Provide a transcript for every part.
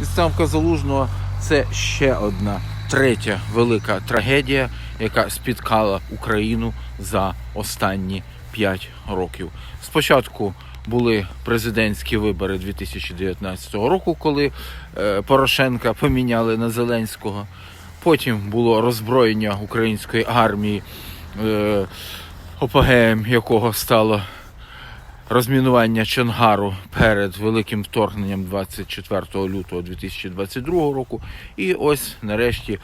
Відставка залужного це ще одна третя велика трагедія, яка спіткала Україну за останні 5 років. Спочатку були президентські вибори 2019 року, коли е, Порошенка поміняли на Зеленського. Потім було роззброєння української армії, е, апогеєм якого стало розмінування Чонгару перед великим вторгненням 24 лютого 2022 року. І ось нарешті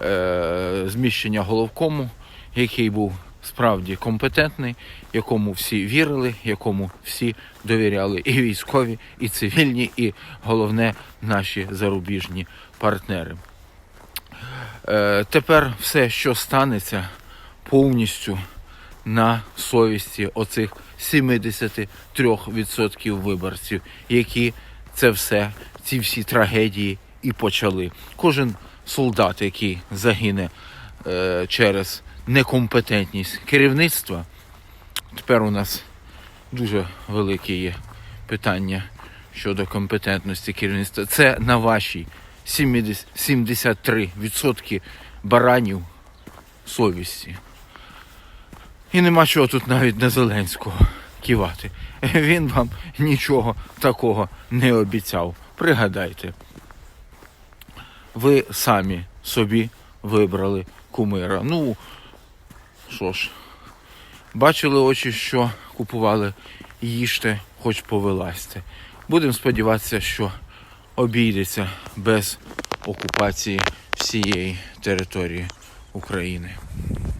е, зміщення головкому, який був справді компетентний, якому всі вірили, якому всі довіряли, і військові, і цивільні, і головне наші зарубіжні партнери. Е, тепер все, що станеться, повністю на совісті оцих 73% виборців, які це все, ці всі трагедії і почали. Кожен солдат, який загине е, через некомпетентність керівництва, тепер у нас дуже велике є питання щодо компетентності керівництва. Це на вашій 70 73% баранів совісті. І нема чого тут навіть на Зеленського кивати. Він вам нічого такого не обіцяв. Пригадайте, ви самі собі вибрали кумира. Ну, що ж, бачили очі, що купували, їжте, хоч повилазьте. Будемо сподіватися, що обійдеться без окупації всієї території України.